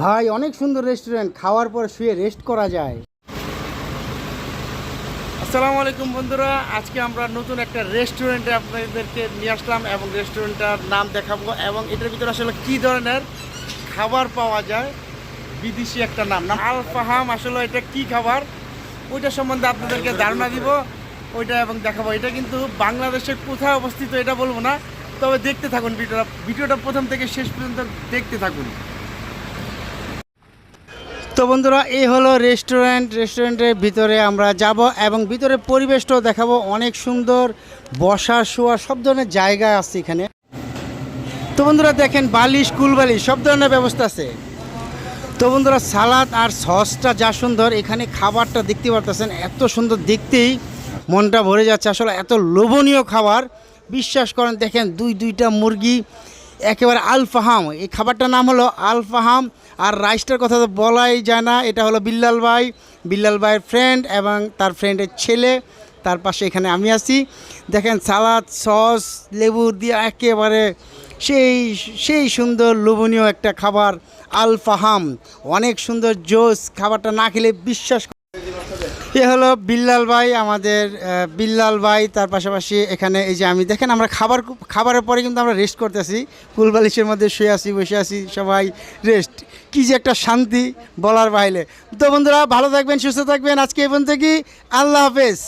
ভাই, অনেক সুন্দর রেস্টুরেন্ট খাওয়ার পর শুয়ে রেস্ট করা যায়। আসসালামু আলাইকুম বন্ধুরা, আজকে আমরা নতুন একটা রেস্টুরেন্টে আপনাদেরকে নিয়ে আসলাম এবং রেস্টুরেন্টটার নাম দেখাবো এবং এটার ভিতরে আসলে কী ধরনের খাবার পাওয়া যায়, বিদেশি একটা নাম। নাম আল ফাহাম, আসলে এটা কি খাবার? ওইটা সম্বন্ধে আপনাদেরকে ধারণা দিব, ওইটা এবং দেখাবো। এটা কিন্তু বাংলাদেশের কোথায় অবস্থিত এটা বলব না, তবে দেখতে থাকুন ভিডিওটা। ভিডিওটা প্রথম থেকে শেষ পর্যন্ত দেখতে থাকুন। তো বন্ধুরা, এই হলো রেস্টুরেন্ট রেস্টুরেন্টের ভিতরে আমরা যাব এবং ভিতরে পরিবেশটাও দেখাবো। অনেক সুন্দর বসা শোয়া, সব ধরনের জায়গা আছে এখানে। তো বন্ধুরা, দেখেন বালিশ কুল বালিশ সব ধরনের ব্যবস্থা আছে। তো বন্ধুরা, সালাদ আর সসটা যা সুন্দর, এখানে খাবারটা দেখতে পারতেছেন, এত সুন্দর দেখতেই মনটা ভরে যাচ্ছে। আসলে এত লোভনীয় খাবার। বিশ্বাস করেন, দেখেন দুই দুইটা মুরগি একেবারে আলফাহাম। এই খাবারটার নাম হলো আলফাহাম। আর রাইসটার কথা তো বলাই যায় না। এটা হলো বিল্লাল ভাই। বিল্লাল ভাইয়ের ফ্রেন্ড এবং তার ফ্রেন্ডের ছেলে। তার পাশে এখানে আমি আছি। দেখেন সালাদ, সস, লেবু দিয়ে একেবারে সেই সেই সুন্দর লোভনীয় একটা খাবার আলফাহাম। অনেক সুন্দর জোস। খাবারটা না খেলে বিশ্বাস এ হলো বিল্লাল ভাই, আমাদের বিল্লাল ভাই, তার পাশাপাশি এখানে এই যে আমি। দেখেন, আমরা খাবার খাবারের পরে কিন্তু আমরা রেস্ট করতেছি। ফুলবালিশের মধ্যে শুয়ে আছি, বসে আছি, সবাই রেস্ট কি যে একটা শান্তি বলার বাইরে তো বন্ধুরা, ভালো থাকবেন, সুস্থ থাকবেন। আজকে এই পর্যন্ত কি? আল্লাহ হাফেজ।